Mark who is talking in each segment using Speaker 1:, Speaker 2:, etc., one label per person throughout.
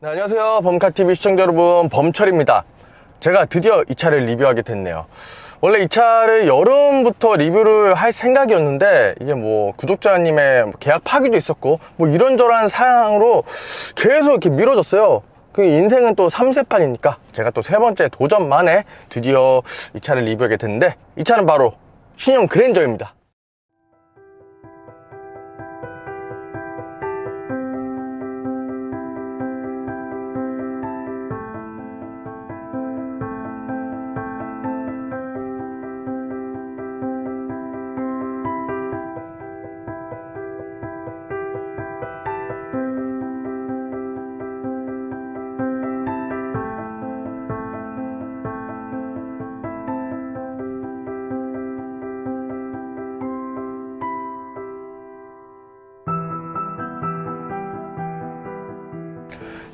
Speaker 1: 네, 안녕하세요. 범카TV 시청자 여러분, 범철입니다. 제가 드디어 이 차를 리뷰하게 됐네요. 원래 이 차를 여름부터 리뷰를 할 생각이었는데, 이게 뭐, 구독자님의 계약 파기도 있었고, 뭐 이런저런 사양으로 계속 이렇게 미뤄졌어요. 그 인생은 또 3세판이니까, 제가 또 세 번째 도전 만에 드디어 이 차를 리뷰하게 됐는데, 이 차는 바로 신형 그랜저입니다.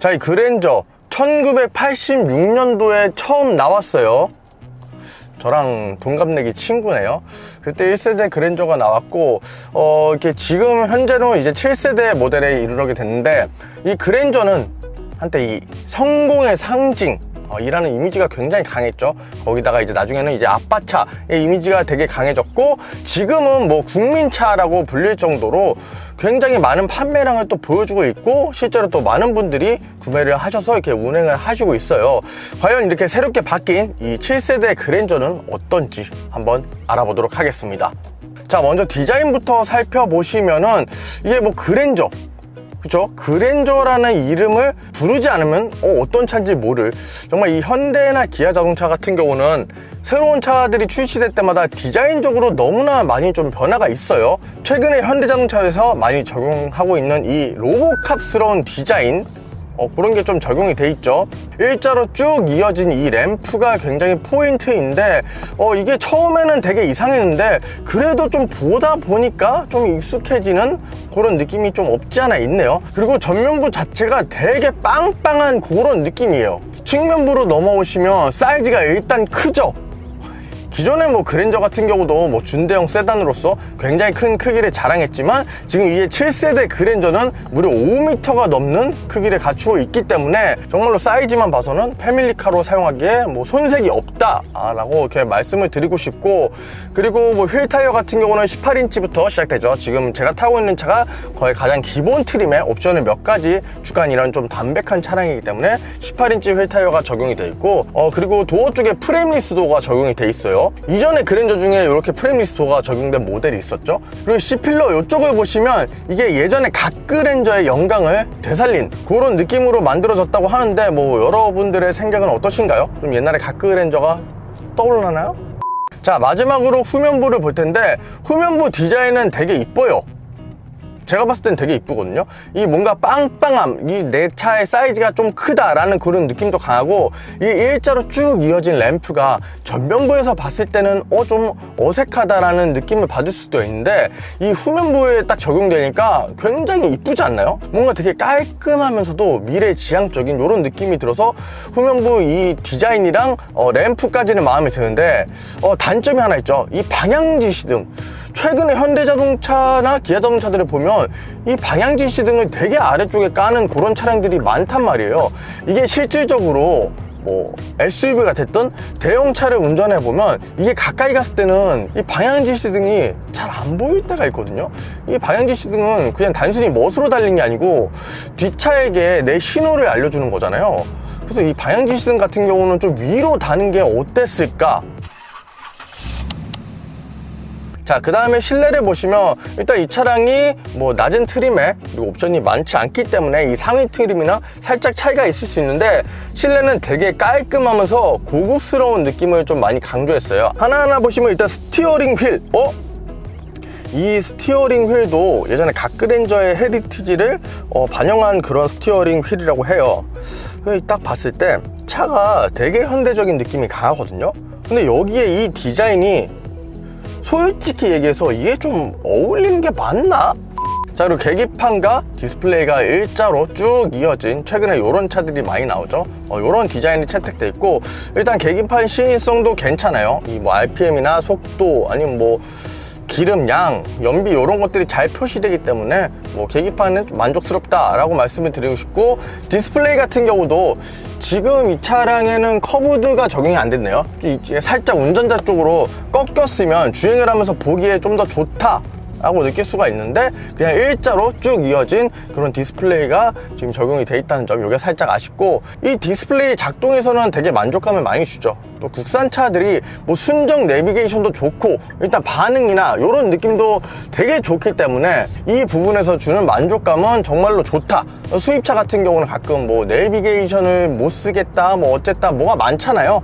Speaker 1: 자, 이 그랜저 1986년도에 처음 나왔어요. 저랑 동갑내기 친구네요. 그때 1세대 그랜저가 나왔고, 어, 이렇게 지금 현재는 이제 7세대 모델에 이르게 됐는데, 이 그랜저는 한때 이 성공의 상징, 어, 이라는 이미지가 굉장히 강했죠. 거기다가 이제 나중에는 이제 아빠차의 이미지가 되게 강해졌고, 지금은 뭐 국민차라고 불릴 정도로 굉장히 많은 판매량을 또 보여주고 있고, 실제로 또 많은 분들이 구매를 하셔서 이렇게 운행을 하시고 있어요. 과연 이렇게 새롭게 바뀐 이 7세대 그랜저는 어떤지 한번 알아보도록 하겠습니다. 자, 먼저 디자인부터 살펴보시면은 이게 뭐 그랜저, 그죠? 그랜저라는 이름을 부르지 않으면 어, 떤 차인지 모를 정말 이 현대나 기아 자동차 같은 경우는 새로운 차들이 출시될 때마다 디자인적으로 너무나 많이 좀 변화가 있어요 최근에 현대 자동차에서 많이 적용하고 있는 이 로보캅스러운 디자인 어, 그런 게 좀 적용이 돼 있죠. 일자로 쭉 이어진 이 램프가 굉장히 포인트인데 어, 이게 처음에는 되게 이상했는데 그래도 좀 보다 보니까 좀 익숙해지는 그런 느낌이 좀 없지 않아 있네요. 그리고 전면부 자체가 되게 빵빵한 그런 느낌이에요. 측면부로 넘어오시면 사이즈가 일단 크죠 기존의 뭐 그랜저 같은 경우도 뭐 준대형 세단으로서 굉장히 큰 크기를 자랑했지만 지금 이게 7세대 그랜저는 무려 5m가 넘는 크기를 갖추고 있기 때문에 정말로 사이즈만 봐서는 패밀리카로 사용하기에 뭐 손색이 없다라고 이렇게 말씀을 드리고 싶고 그리고 뭐 휠 타이어 같은 경우는 18인치부터 시작되죠. 지금 제가 타고 있는 차가 거의 가장 기본 트림에 옵션을 몇 가지 주간 이런 좀 담백한 차량이기 때문에 18인치 휠 타이어가 적용이 돼 있고 어 그리고 도어 쪽에 프레임 리스 도어가 적용이 돼 있어요. 이전에 그랜저 중에 이렇게 프레임 리스 도어가 적용된 모델이 있었죠. 그리고 C필러 이쪽을 보시면 이게 예전에 갓그랜저의 영광을 되살린 그런 느낌으로 만들어졌다고 하는데 뭐 여러분들의 생각은 어떠신가요? 좀 옛날에 갓그랜저가 떠올라나요? 자 마지막으로 후면부를 볼 텐데 후면부 디자인은 되게 이뻐요 제가 봤을 땐 되게 이쁘거든요. 이 뭔가 빵빵함 이 내 차의 사이즈가 좀 크다라는 그런 느낌도 강하고 이 일자로 쭉 이어진 램프가 전면부에서 봤을 때는 어 좀 어색하다라는 느낌을 받을 수도 있는데 이 후면부에 딱 적용되니까 굉장히 이쁘지 않나요? 뭔가 되게 깔끔하면서도 미래지향적인 이런 느낌이 들어서 후면부 이 디자인이랑 어, 램프까지는 마음에 드는데 어, 단점이 하나 있죠. 이 방향지 시등 최근에 현대자동차나 기아자동차들을 보면 이 방향지 시 등을 되게 아래쪽에 까는 그런 차량들이 많단 말이에요. 이게 실질적으로 뭐 SUV가 됐든 대형차를 운전해 보면 이게 가까이 갔을 때는 이 방향지 시 등이 잘 안 보일 때가 있거든요. 이 방향지 시 등은 그냥 단순히 멋으로 달린 게 아니고 뒷차에게 내 신호를 알려주는 거잖아요. 그래서 이 방향지 시 등 같은 경우는 좀 위로 다는 게 어땠을까 자, 그 다음에 실내를 보시면 일단 이 차량이 뭐 낮은 트림에 그리고 옵션이 많지 않기 때문에 이 상위 트림이나 살짝 차이가 있을 수 있는데 실내는 되게 깔끔하면서 고급스러운 느낌을 좀 많이 강조했어요. 하나하나 보시면 일단 스티어링 휠, 어? 이 스티어링 휠도 예전에 갓그랜저의 헤리티지를 어, 반영한 그런 스티어링 휠이라고 해요. 딱 봤을 때 차가 되게 현대적인 느낌이 강하거든요. 근데 여기에 이 디자인이 솔직히 얘기해서 이게 좀 어울리는 게 맞나? 자 그리고 계기판과 디스플레이가 일자로 쭉 이어진 최근에 이런 차들이 많이 나오죠 어, 이런 디자인이 채택돼 있고 일단 계기판 시인성도 괜찮아요 이 뭐 RPM이나 속도 아니면 뭐 기름 양, 연비 이런 것들이 잘 표시되기 때문에 뭐 계기판은 좀 만족스럽다라고 말씀을 드리고 싶고 디스플레이 같은 경우도 지금 이 차량에는 커브드가 적용이 안 됐네요. 살짝 운전자 쪽으로 꺾였으면 주행을 하면서 보기에 좀 더 좋다. 라고 느낄 수가 있는데 그냥 일자로 쭉 이어진 그런 디스플레이가 지금 적용이 돼 있다는 점 이게 살짝 아쉽고 이 디스플레이 작동에서는 되게 만족감을 많이 주죠. 또 국산 차들이 뭐 순정 내비게이션도 좋고 일단 반응이나 이런 느낌도 되게 좋기 때문에 이 부분에서 주는 만족감은 정말로 좋다. 수입차 같은 경우는 가끔 뭐 내비게이션을 못 쓰겠다 뭐 어쨌다 뭐가 많잖아요.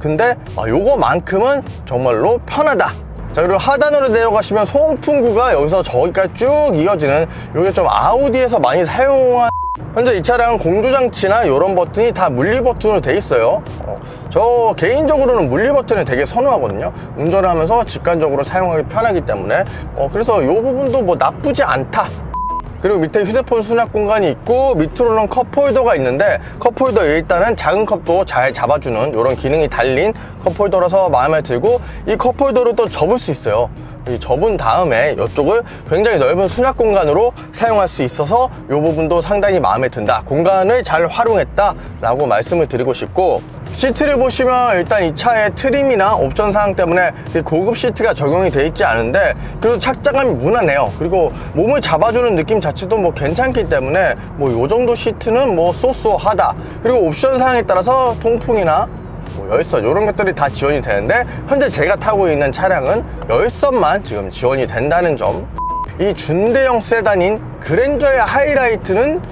Speaker 1: 근데 아, 요거만큼은 정말로 편하다 자 그리고 하단으로 내려가시면 송풍구가 여기서 저기까지 쭉 이어지는 이게 좀 아우디에서 많이 사용한 현재 이 차량은 공조장치나 이런 버튼이 다 물리 버튼으로 돼 있어요. 어, 저 개인적으로는 물리 버튼을 되게 선호하거든요. 운전을 하면서 직관적으로 사용하기 편하기 때문에. 어, 그래서 이 부분도 뭐 나쁘지 않다 그리고 밑에 휴대폰 수납 공간이 있고 밑으로는 컵홀더가 있는데 컵홀더 일단은 작은 컵도 잘 잡아주는 이런 기능이 달린 컵홀더라서 마음에 들고 이 컵홀더로 또 접을 수 있어요. 이 접은 다음에 이쪽을 굉장히 넓은 수납 공간으로 사용할 수 있어서 이 부분도 상당히 마음에 든다. 공간을 잘 활용했다 라고 말씀을 드리고 싶고 시트를 보시면 일단 이 차의 트림이나 옵션 사항 때문에 고급 시트가 적용이 돼 있지 않은데 그래도 착장감이 무난해요. 그리고 몸을 잡아주는 느낌 자체도 뭐 괜찮기 때문에 뭐 요 정도 시트는 뭐 쏘쏘하다. 그리고 옵션 사항에 따라서 통풍이나 뭐 열선 이런 것들이 다 지원이 되는데 현재 제가 타고 있는 차량은 열선만 지금 지원이 된다는 점. 이 준대형 세단인 그랜저의 하이라이트는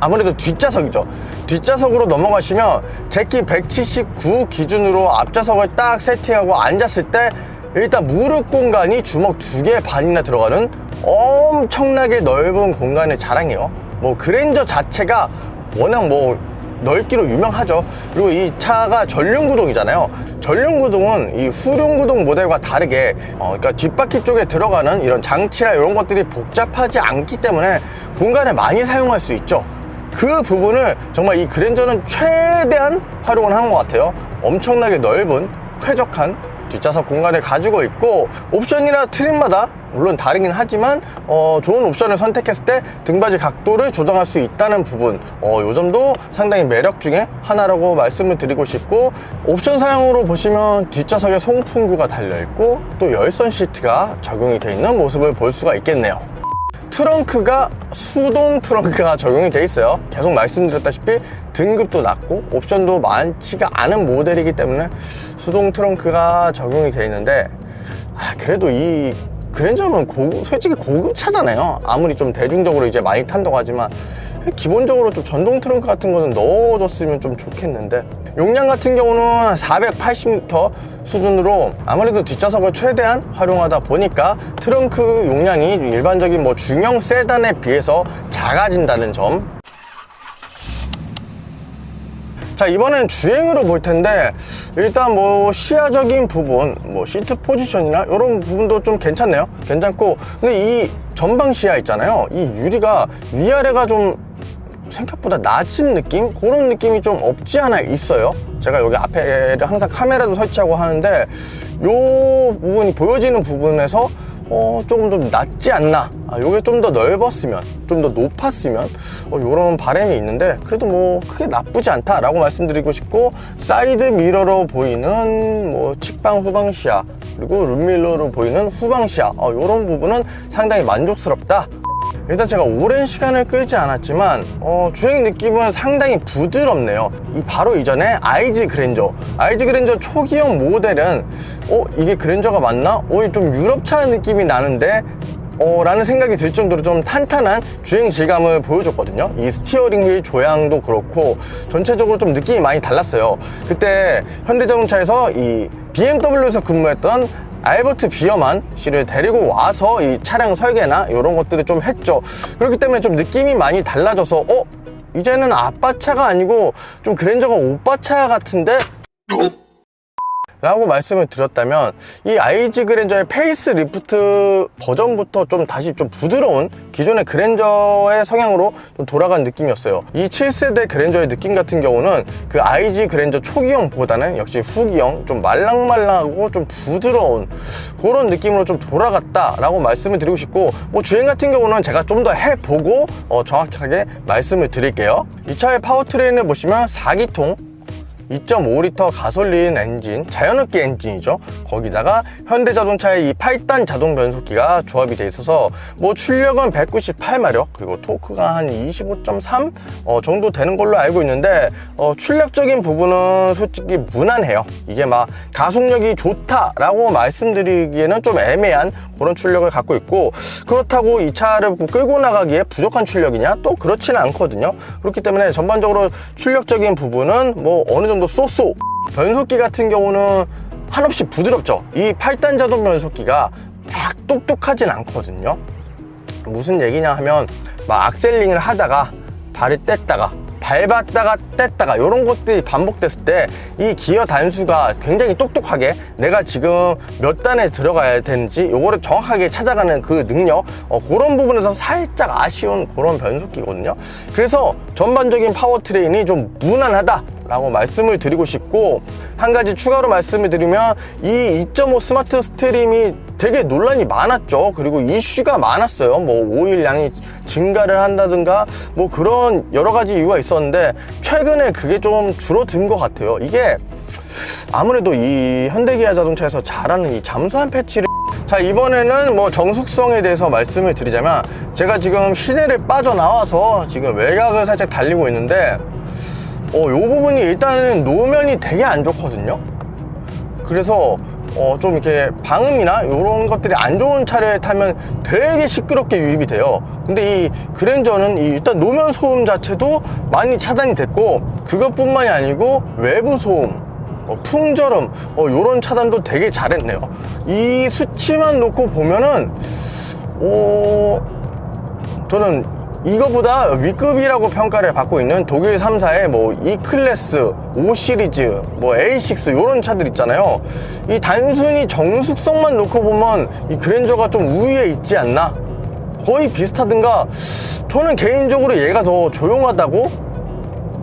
Speaker 1: 아무래도 뒷좌석이죠. 뒷좌석으로 넘어가시면 제키 179 기준으로 앞좌석을 딱 세팅하고 앉았을 때 일단 무릎 공간이 주먹 두 개 반이나 들어가는 엄청나게 넓은 공간을 자랑해요. 뭐 그랜저 자체가 워낙 뭐 넓기로 유명하죠. 그리고 이 차가 전륜구동이잖아요. 전륜구동은 이 후륜구동 모델과 다르게 어, 그러니까 뒷바퀴 쪽에 들어가는 이런 장치나 이런 것들이 복잡하지 않기 때문에 공간을 많이 사용할 수 있죠. 그 부분을 정말 이 그랜저는 최대한 활용을 한 것 같아요. 엄청나게 넓은 쾌적한 뒷좌석 공간을 가지고 있고 옵션이나 트림마다 물론 다르긴 하지만 어, 좋은 옵션을 선택했을 때 등받이 각도를 조정할 수 있다는 부분. 어, 요 점도 상당히 매력 중에 하나라고 말씀을 드리고 싶고 옵션 사양으로 보시면 뒷좌석에 송풍구가 달려있고 또 열선 시트가 적용이 되어 있는 모습을 볼 수가 있겠네요 트렁크가 수동 트렁크가 적용이 돼 있어요. 계속 말씀드렸다시피 등급도 낮고 옵션도 많지가 않은 모델이기 때문에 수동 트렁크가 적용이 돼 있는데 아, 그래도 이 그랜저는 고급, 솔직히 고급 차잖아요. 아무리 좀 대중적으로 이제 많이 탄다고 하지만 기본적으로 좀 전동 트렁크 같은 거는 넣어줬으면 좀 좋겠는데 용량 같은 경우는 480m 수준으로 아무래도 뒷좌석을 최대한 활용하다 보니까 트렁크 용량이 일반적인 뭐 중형 세단에 비해서 작아진다는 점. 자 이번엔 주행으로 볼 텐데 일단 뭐 시야적인 부분 뭐 시트 포지션이나 이런 부분도 좀 괜찮네요. 괜찮고. 근데 이 전방 시야 있잖아요. 이 유리가 위아래가 좀 생각보다 낮은 느낌? 그런 느낌이 좀 없지 않아 있어요. 제가 여기 앞에 항상 카메라도 설치하고 하는데 요 부분이 보여지는 부분에서 어, 조금 더 낫지 않나? 아, 요게 좀 더 넓었으면 좀 더 높았으면 어, 요런 바람이 있는데 그래도 뭐 크게 나쁘지 않다 라고 말씀드리고 싶고 사이드 미러로 보이는 뭐 측방 후방 시야 그리고 룸밀러로 보이는 후방 시야 어, 요런 부분은 상당히 만족스럽다 일단 제가 오랜 시간을 끌지 않았지만 어, 주행 느낌은 상당히 부드럽네요. 이 바로 이전에 IG 그랜저. IG 그랜저 초기형 모델은 어 이게 그랜저가 맞나? 어좀 유럽차 느낌이 나는데 어, 라는 생각이 들 정도로 좀 탄탄한 주행 질감을 보여줬거든요. 이 스티어링 휠 조향도 그렇고 전체적으로 좀 느낌이 많이 달랐어요. 그때 현대자동차에서 이 BMW에서 근무했던 알버트 비어만 씨를 데리고 와서 이 차량 설계나 이런 것들을 좀 했죠 그렇기 때문에 좀 느낌이 많이 달라져서 어? 이제는 아빠 차가 아니고 좀 그랜저가 오빠 차 같은데? 라고 말씀을 드렸다면 이 IG 그랜저의 페이스 리프트 버전부터 좀 다시 좀 부드러운 기존의 그랜저의 성향으로 좀 돌아간 느낌이었어요. 이 7세대 그랜저의 느낌 같은 경우는 그 IG 그랜저 초기형보다는 역시 후기형 좀 말랑말랑하고 좀 부드러운 그런 느낌으로 좀 돌아갔다 라고 말씀을 드리고 싶고 뭐 주행 같은 경우는 제가 좀 더 해보고 어, 정확하게 말씀을 드릴게요. 이 차의 파워트레인을 보시면 4기통 2.5L 가솔린 엔진, 자연흡기 엔진이죠. 거기다가 현대자동차의 이 8단 자동 변속기가 조합이 돼 있어서 뭐 출력은 198마력 그리고 토크가 한 25.3 어, 정도 되는 걸로 알고 있는데 어, 출력적인 부분은 솔직히 무난해요. 이게 막 가속력이 좋다라고 말씀드리기에는 좀 애매한 그런 출력을 갖고 있고 그렇다고 이 차를 끌고 나가기에 부족한 출력이냐? 또 그렇지는 않거든요. 그렇기 때문에 전반적으로 출력적인 부분은 뭐 어느 정도 쏘쏘 변속기 같은 경우는 한없이 부드럽죠. 이 8단 자동 변속기가 막 똑똑하진 않거든요. 무슨 얘기냐 하면 막 악셀링을 하다가 발을 뗐다가 밟았다가 뗐다가 이런 것들이 반복됐을 때 이 기어 단수가 굉장히 똑똑하게 내가 지금 몇 단에 들어가야 되는지 요거를 정확하게 찾아가는 그 능력 어, 그런 부분에서 살짝 아쉬운 그런 변속기거든요. 그래서 전반적인 파워트레인이 좀 무난하다 라고 말씀을 드리고 싶고 한 가지 추가로 말씀을 드리면 이 2.5 스마트 스트림이 되게 논란이 많았죠. 그리고 이슈가 많았어요. 뭐 오일량이 증가를 한다든가 뭐 그런 여러 가지 이유가 있었는데 최근에 그게 좀 줄어든 것 같아요. 이게 아무래도 이 현대기아 자동차에서 잘하는 이 잠수함 패치를 자 이번에는 뭐 정숙성에 대해서 말씀을 드리자면 제가 지금 시내를 빠져나와서 지금 외곽을 살짝 달리고 있는데 어, 요 부분이 일단은 노면이 되게 안 좋거든요. 그래서 어, 좀 이렇게 방음이나 이런 것들이 안 좋은 차를 타면 되게 시끄럽게 유입이 돼요. 근데 이 그랜저는 이 일단 노면 소음 자체도 많이 차단이 됐고 그것뿐만이 아니고 외부 소음 어, 풍절음 어, 이런 차단도 되게 잘했네요. 이 수치만 놓고 보면은 어, 저는 이거보다 위급이라고 평가를 받고 있는 독일 3사의 뭐 E클래스, 5 시리즈, 뭐 A6 이런 차들 있잖아요. 이 단순히 정숙성만 놓고 보면 이 그랜저가 좀 우위에 있지 않나? 거의 비슷하든가 저는 개인적으로 얘가 더 조용하다고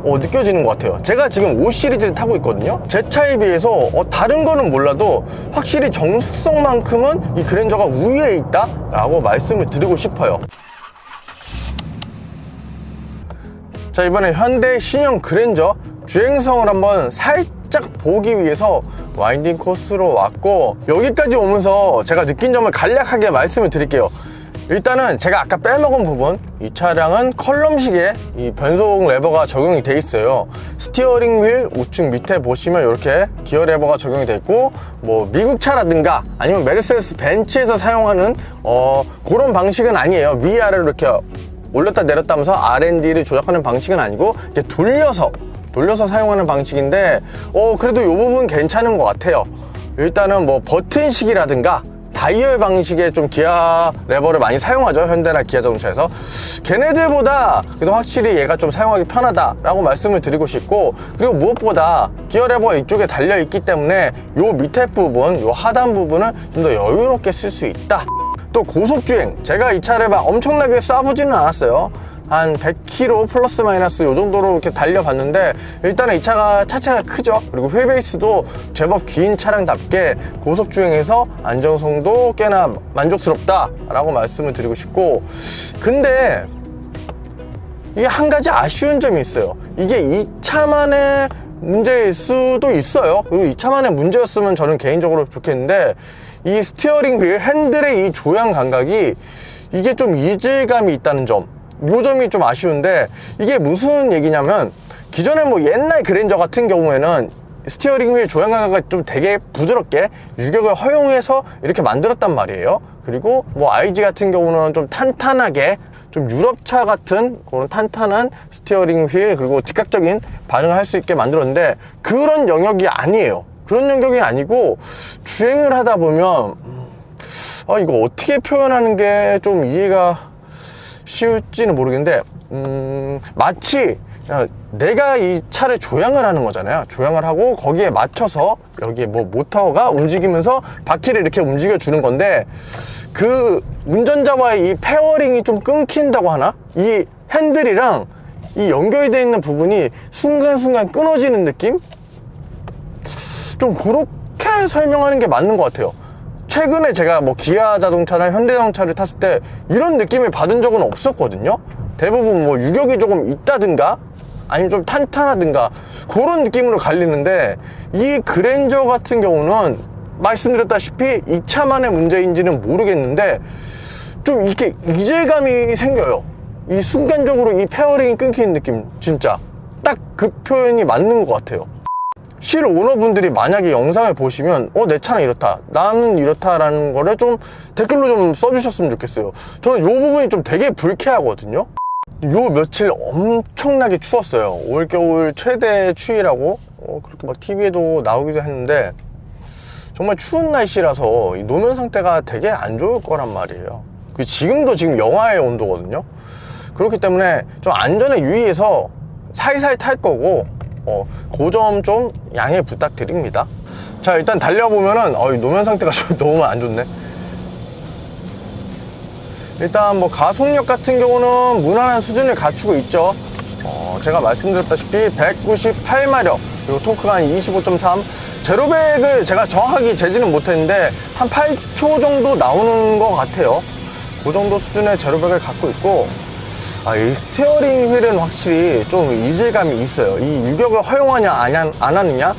Speaker 1: 어, 느껴지는 것 같아요. 제가 지금 5 시리즈를 타고 있거든요. 제 차에 비해서 어, 다른 거는 몰라도 확실히 정숙성만큼은 이 그랜저가 우위에 있다 라고 말씀을 드리고 싶어요. 자 이번에 현대 신형 그랜저 주행성을 한번 살짝 보기 위해서 와인딩 코스로 왔고 여기까지 오면서 제가 느낀 점을 간략하게 말씀을 드릴게요. 일단은 제가 아까 빼먹은 부분 이 차량은 컬럼식의 이 변속 레버가 적용이 돼 있어요. 스티어링 휠 우측 밑에 보시면 이렇게 기어 레버가 적용이 돼 있고 뭐 미국 차라든가 아니면 메르세데스 벤츠에서 사용하는 어 그런 방식은 아니에요. 위아래로 이렇게 올렸다 내렸다 하면서 R&D를 조작하는 방식은 아니고 이렇게 돌려서 돌려서 사용하는 방식인데 어 그래도 이 부분 괜찮은 것 같아요. 일단은 뭐 버튼식이라든가 다이얼 방식의 좀 기아 레버를 많이 사용하죠 현대나 기아 자동차에서. 걔네들보다 그래도 확실히 얘가 좀 사용하기 편하다라고 말씀을 드리고 싶고 그리고 무엇보다 기어 레버 이쪽에 달려 있기 때문에 요 밑에 부분 요 하단 부분을 좀더 여유롭게 쓸 수 있다 또 고속주행. 제가 이 차를 막 엄청나게 쏴보지는 않았어요. 한 100km 플러스 마이너스 요 정도로 이렇게 달려봤는데 일단은 이 차가 차체가 크죠? 그리고 휠베이스도 제법 긴 차량답게 고속주행에서 안정성도 꽤나 만족스럽다 라고 말씀을 드리고 싶고. 근데 이게 한 가지 아쉬운 점이 있어요. 이게 이 차만의 문제일 수도 있어요. 그리고 이 차만의 문제였으면 저는 개인적으로 좋겠는데 이 스티어링 휠 핸들의 이 조향 감각이 이게 좀 이질감이 있다는 점. 요 점이 좀 아쉬운데 이게 무슨 얘기냐면 기존에 뭐 옛날 그랜저 같은 경우에는 스티어링 휠 조향 감각이 좀 되게 부드럽게 유격을 허용해서 이렇게 만들었단 말이에요. 그리고 뭐 IG 같은 경우는 좀 탄탄하게 좀 유럽차 같은 그런 탄탄한 스티어링 휠 그리고 즉각적인 반응을 할 수 있게 만들었는데 그런 영역이 아니에요. 그런 영역이 아니고 주행을 하다 보면 아 이거 어떻게 표현하는 게 좀 이해가 쉬울지는 모르겠는데 음, 마치 그냥 내가 이 차를 조향을 하는 거잖아요. 조향을 하고 거기에 맞춰서 여기 뭐 모터가 움직이면서 바퀴를 이렇게 움직여 주는 건데 그 운전자와의 이 페어링이 좀 끊긴다고 하나? 이 핸들이랑 이 연결이 되어 있는 부분이 순간순간 끊어지는 느낌? 좀 그렇게 설명하는 게 맞는 것 같아요. 최근에 제가 뭐 기아 자동차나 현대 자동차를 탔을 때 이런 느낌을 받은 적은 없었거든요. 대부분 뭐 유격이 조금 있다든가 아니면 좀 탄탄하든가 그런 느낌으로 갈리는데 이 그랜저 같은 경우는 말씀드렸다시피 이 차만의 문제인지는 모르겠는데 좀 이렇게 이질감이 생겨요. 이 순간적으로 이 페어링이 끊기는 느낌 진짜 딱 그 표현이 맞는 것 같아요. 실 오너분들이 만약에 영상을 보시면 어 내 차는 이렇다. 나는 이렇다라는 거를 좀 댓글로 좀 써주셨으면 좋겠어요. 저는 이 부분이 좀 되게 불쾌하거든요. 요 며칠 엄청나게 추웠어요. 올겨울 최대 추위라고 어, 그렇게 막 TV에도 나오기도 했는데 정말 추운 날씨라서 이 노면 상태가 되게 안 좋을 거란 말이에요. 그 지금도 지금 영하의 온도거든요. 그렇기 때문에 좀 안전에 유의해서 살살 탈 거고 어, 그점 좀 양해 부탁드립니다. 자 일단 달려보면은 어, 이 노면 상태가 좀 너무 안 좋네. 일단 뭐 가속력 같은 경우는 무난한 수준을 갖추고 있죠. 어, 제가 말씀드렸다시피 198마력 그리고 토크가 한 25.3 제로백을 제가 정확하게 재지는 못했는데 한 8초 정도 나오는 것 같아요. 그 정도 수준의 제로백을 갖고 있고 아, 이 스티어링 휠은 확실히 좀 이질감이 있어요. 이 유격을 허용하냐, 안, 하- 안 하느냐?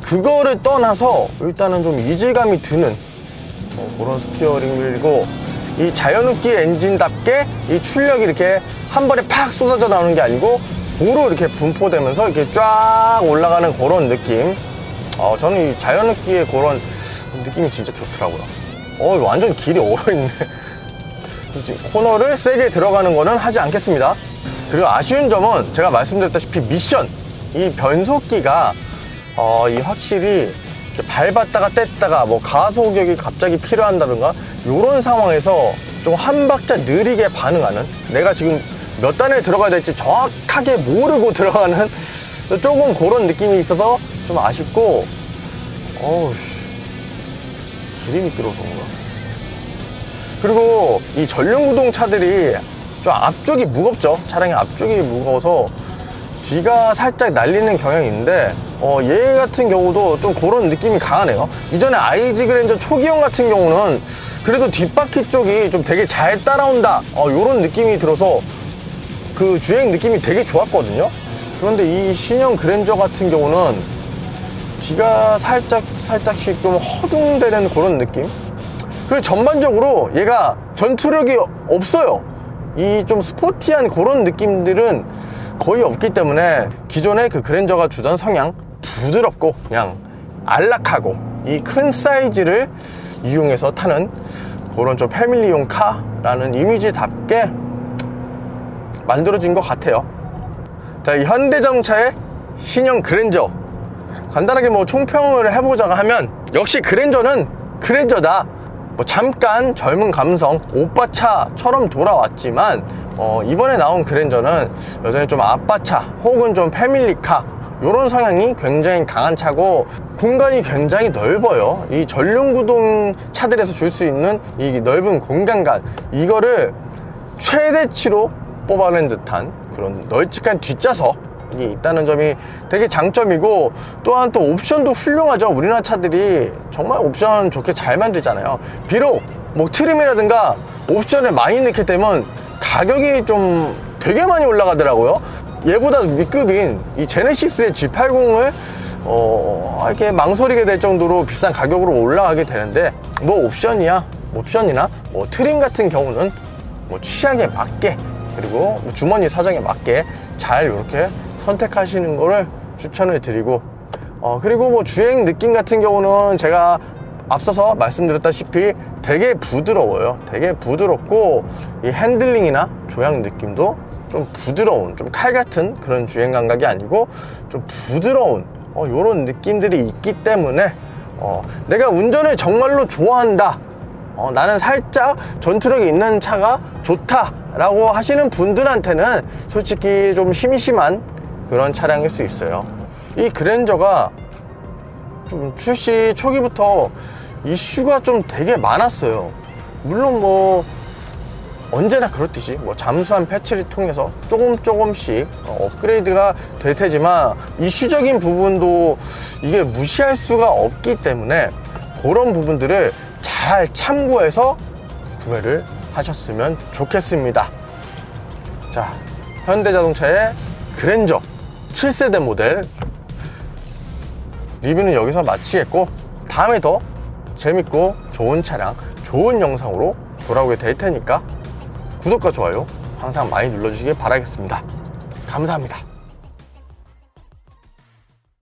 Speaker 1: 그거를 떠나서 일단은 좀 이질감이 드는 어, 그런 스티어링 휠이고, 이 자연흡기 엔진답게 이 출력이 이렇게 한 번에 팍 쏟아져 나오는 게 아니고, 고루 이렇게 분포되면서 이렇게 쫙 올라가는 그런 느낌. 어, 저는 이 자연흡기의 그런 느낌이 진짜 좋더라고요. 어, 완전 길이 얼어있네. 그치? 코너를 세게 들어가는 거는 하지 않겠습니다. 그리고 아쉬운 점은 제가 말씀드렸다시피 미션 이 변속기가 어, 이 확실히 밟았다가 뗐다가 뭐 가속력이 갑자기 필요한다든가 이런 상황에서 좀 한 박자 느리게 반응하는 내가 지금 몇 단에 들어가야 될지 정확하게 모르고 들어가는 조금 그런 느낌이 있어서 좀 아쉽고 어우 씨 길이 미끄러워서 그런가 그리고 이 전륜구동 차들이 좀 앞쪽이 무겁죠. 차량의 앞쪽이 무거워서 뒤가 살짝 날리는 경향이 있는데 어, 얘 같은 경우도 좀 그런 느낌이 강하네요. 이전에 IG 그랜저 초기형 같은 경우는 그래도 뒷바퀴 쪽이 좀 되게 잘 따라온다. 어, 이런 느낌이 들어서 그 주행 느낌이 되게 좋았거든요. 그런데 이 신형 그랜저 같은 경우는 뒤가 살짝 살짝씩 좀 허둥대는 그런 느낌. 그리고 전반적으로 얘가 전투력이 없어요. 이 좀 스포티한 그런 느낌들은 거의 없기 때문에 기존의 그 그랜저가 주던 성향 부드럽고 그냥 안락하고 이 큰 사이즈를 이용해서 타는 그런 좀 패밀리용 카라는 이미지답게 만들어진 것 같아요. 자, 이 현대자동차의 신형 그랜저 간단하게 뭐 총평을 해보자고 하면 역시 그랜저는 그랜저다. 뭐 잠깐 젊은 감성 오빠차처럼 돌아왔지만 어, 이번에 나온 그랜저는 여전히 좀 아빠차 혹은 좀 패밀리카 이런 성향이 굉장히 강한 차고 공간이 굉장히 넓어요. 이 전륜구동 차들에서 줄 수 있는 이 넓은 공간감 이거를 최대치로 뽑아낸 듯한 그런 널찍한 뒷좌석이 있다는 점이 되게 장점이고 또한 또 옵션도 훌륭하죠. 우리나라 차들이 정말 옵션 좋게 잘 만들잖아요. 비록 뭐 트림이라든가 옵션을 많이 넣게 되면 가격이 좀 되게 많이 올라가더라고요. 얘보다 위급인 이 제네시스의 G80을 어, 이렇게 망설이게 될 정도로 비싼 가격으로 올라가게 되는데 뭐 옵션이야 옵션이나 뭐 트림 같은 경우는 뭐 취향에 맞게 그리고 뭐 주머니 사정에 맞게 잘 이렇게 선택하시는 거를 추천을 드리고 어 그리고 뭐 주행 느낌 같은 경우는 제가 앞서서 말씀드렸다시피 되게 부드러워요. 되게 부드럽고 이 핸들링이나 조향 느낌도 좀 부드러운 좀 칼 같은 그런 주행 감각이 아니고 좀 부드러운 어, 이런 느낌들이 있기 때문에 어, 내가 운전을 정말로 좋아한다. 어, 나는 살짝 전투력이 있는 차가 좋다 라고 하시는 분들한테는 솔직히 좀 심심한 그런 차량일 수 있어요. 이 그랜저가 좀 출시 초기부터 이슈가 좀 되게 많았어요. 물론 뭐 언제나 그렇듯이 뭐 잠수한 패치를 통해서 조금 조금씩 어, 업그레이드가 될 테지만 이슈적인 부분도 이게 무시할 수가 없기 때문에 그런 부분들을 잘 참고해서 구매를 하셨으면 좋겠습니다. 자, 현대자동차의 그랜저 7세대 모델 리뷰는 여기서 마치겠고 다음에 더 재밌고 좋은 차량, 좋은 영상으로 돌아오게 될 테니까 구독과 좋아요 항상 많이 눌러주시길 바라겠습니다. 감사합니다.